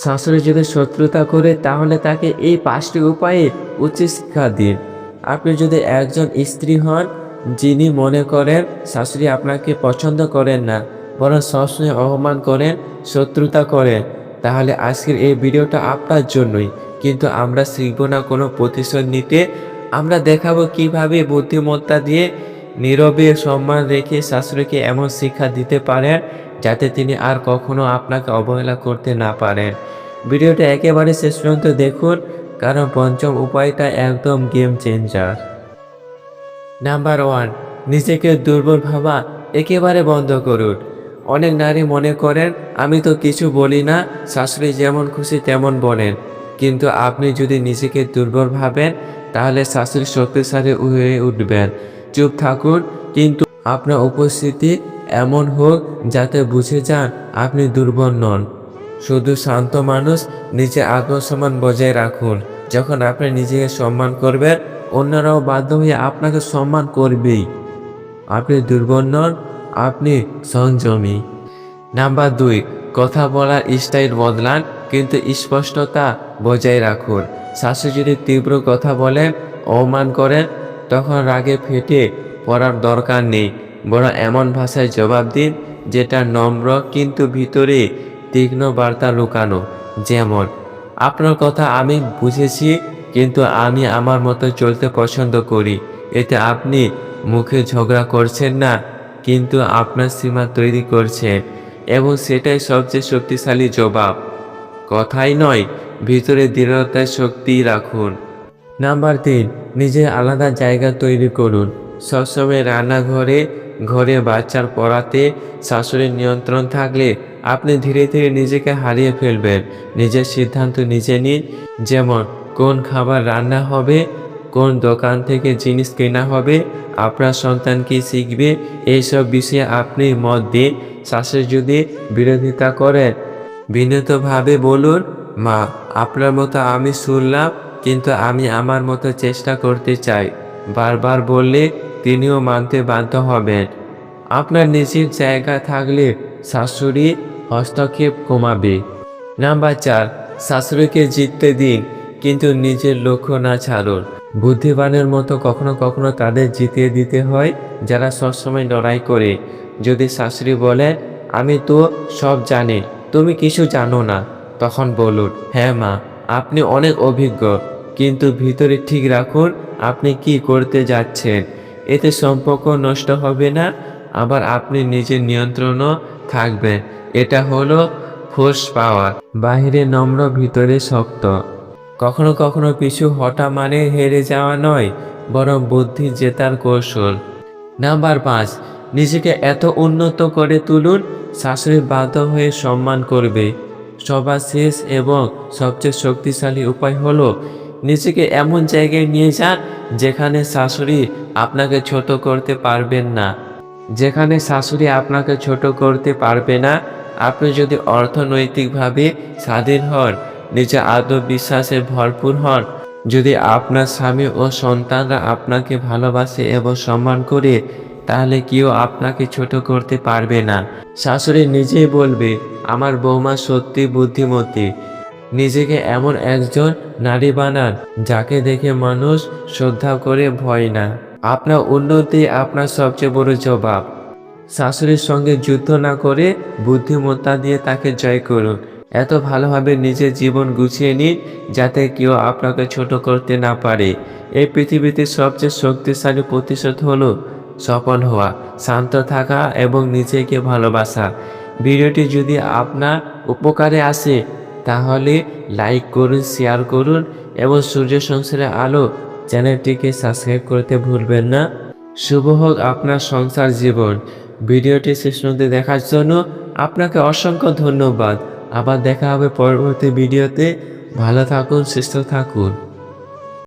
শাশুড়ি যদি শত্রুতা করে, তাহলে তাকে এই পাঁচটি উপায়ে উচিত শিক্ষা দিন। আপনি যদি একজন স্ত্রী হন, যিনি মনে করেন শাশুড়ি আপনাকে পছন্দ করেন না, বরং সবসময় অপমান করেন, শত্রুতা করেন, তাহলে আজকের এই ভিডিওটা আপনার জন্যই। কিন্তু আমরা শিখব না কোনো প্রতিশোধ নিতে। আমরা দেখাবো কীভাবে বুদ্ধিমত্তা দিয়ে নীরবে সম্মান রেখে শাশুড়িকে এমন শিক্ষা দিতে পারেন যাতে তিনি আর কখনো আপনাকে অবহেলা করতে না পারেন। ভিডিওটা একেবারে শেষ পর্যন্ত দেখুন, কারণ পঞ্চম উপায়টা একদম গেম চেঞ্জার নাম্বার ওয়ান নিজেকে দুর্বল ভাবা একেবারে বন্ধ করুন। অনেক নারী মনে করেন, আমি তো কিছু বলি না, শাশুড়ি যেমন খুশি তেমন বলেন। কিন্তু আপনি যদি নিজেকে দুর্বল ভাবেন, তাহলে শাশুড়ি শক্তিশালী হয়ে উঠবেন। চুপ থাকুন, কিন্তু আপনার উপস্থিতি এমন হোক যাতে বুঝে যান আপনি দুর্বল নন। শুধু শান্ত মানুষ নিজে আত্মসম্মান বজায় রাখুন। যখন আপনি নিজেকে সম্মান করবেন, অন্যরাও বাধ্য হয়ে আপনাকে সম্মান করবেই। আপনি দুর্বল নন, আপনি সংযমী। নাম্বার দুই, কথা বলার স্টাইল বদলান, কিন্তু স্পষ্টতা বজায় রাখুন। শাশু যদি তীব্র কথা বলেন, অপমান করেন, তখন রাগে ফেটে পড়ার দরকার নেই। বরং এমন ভাষায় জবাব দিন, যেটা নম্র কিন্তু ভিতরে তীক্ষ্ণ বার্তা লুকানো। যেমন, আপনার কথা আমি বুঝেছি, কিন্তু আমি আমার মতো চলতে পছন্দ করি। এতে আপনি মুখে ঝগড়া করছেন না, কিন্তু আপনার সীমা তৈরি করছেন এবং সেটাই সবচেয়ে শক্তিশালী জবাব। কথাই নয়, ভিতরে দৃঢ়তায় শক্তি রাখুন। নাম্বার তিন, নিজের আলাদা জায়গা তৈরি করুন। সবসময় রান্নাঘরে ঘরে বাচ্চার পড়াতে শাশুড়ির নিয়ন্ত্রণ থাকলে আপনি ধীরে ধীরে নিজেকে হারিয়ে ফেলবেন। নিজের সিদ্ধান্ত নিজে নিন, যেমন কোন খাবার রান্না হবে, কোন দোকান থেকে জিনিস কেনা হবে, আপনার সন্তান কি শিখবে, এইসব বিষয়ে আপনি মত দিন। শাশুড়ি যদি বিরোধিতা করেন, বিনীতভাবে বলুন, মা, আপনার মতো আমি শুনলাম, কিন্তু আমি আমার মতো চেষ্টা করতে চাই। বারবার বললে তিনিও মানতে বাধ্য হবেন। আপনার নিজের জায়গা থাকলে শাশুড়ি হস্তক্ষেপ কমাবে। নাম্বার চার, শাশুড়িকে জিততে দিন, কিন্তু নিজের লক্ষ্য না ছাড়ুন। বুদ্ধিমানের মতো কখনো কখনো তাদের জিতিয়ে দিতে হয়, যারা সবসময় লড়াই করে। যদি শাশুড়ি বলে, আমি তো সব জানি, তুমি কিছু জানো না, তখন বলুন হ্যাঁ মা, আপনি অনেক অভিজ্ঞ, কিন্তু ভিতরে ঠিক রাখুন, আপনি কি করতে যাচ্ছেন। এতে সম্পর্ক নষ্ট হবে না, আবার আপনি নিজের নিয়ন্ত্রণও থাকবে। এটা হলো ফোর্স পাওয়ার, বাহিরে নম্র, ভিতরে শক্ত। কখনো কখনো পিছু হটা মানে হেরে যাওয়া নয়, বরং বুদ্ধি জেতার কৌশল। নাম্বার পাঁচ, নিজেকে এত উন্নত করে তুলুন শাশুড়ি বাধ্য হয়ে সম্মান করবে। সবার শেষ এবং সবচেয়ে শক্তিশালী উপায় হলো, নিজেকে এমন জায়গায় নিয়ে যান যেখানে শাশুড়ি আপনাকে ছোট করতে পারবেন না। যেখানে শাশুড়ি আপনাকে ছোট করতে পারবে না, আপনি যদি অর্থনৈতিকভাবে স্বাধীন হন, নিজে আত্মবিশ্বাসে ভরপুর হন, যদি আপনার স্বামী ও সন্তানরা আপনাকে ভালোবাসে এবং সম্মান করে, তাহলে কেউ আপনাকে ছোট করতে পারবে না। শাশুড়ি নিজেই বলবে, আমার বৌমা সত্যি বুদ্ধিমতী। নিজেকে এমন একজন নারী বানান, যাকে দেখে মানুষ শ্রদ্ধা করে ভয় না। আপনার উন্নতি আপনার সবচেয়ে বড় জবাব। শাশুড়ির সঙ্গে যুদ্ধ না করে বুদ্ধিমত্তা দিয়ে তাকে জয় করুন। এত ভালোভাবে নিজের জীবন গুছিয়ে নিন যাতে কেউ আপনাকে ছোট করতে না পারে। এই পৃথিবীতে সবচেয়ে শক্তিশালী প্রতিশোধ হলো সফল হওয়া, শান্ত থাকা এবং নিজেকে ভালোবাসা। ভিডিওটি যদি আপনার উপকারে আসে, তাহলে লাইক করুন, শেয়ার করুন এবং সূর্য সংসারের আলো চ্যানেলটিকে সাবস্ক্রাইব করতে ভুলবেন না। শুভ হোক আপনার সংসার জীবন। ভিডিওটি শেষ মধ্যে দেখার জন্য আপনাকে অসংখ্য ধন্যবাদ। আবার দেখা হবে পরবর্তী ভিডিওতে। ভালো থাকুন, সুস্থ থাকুন।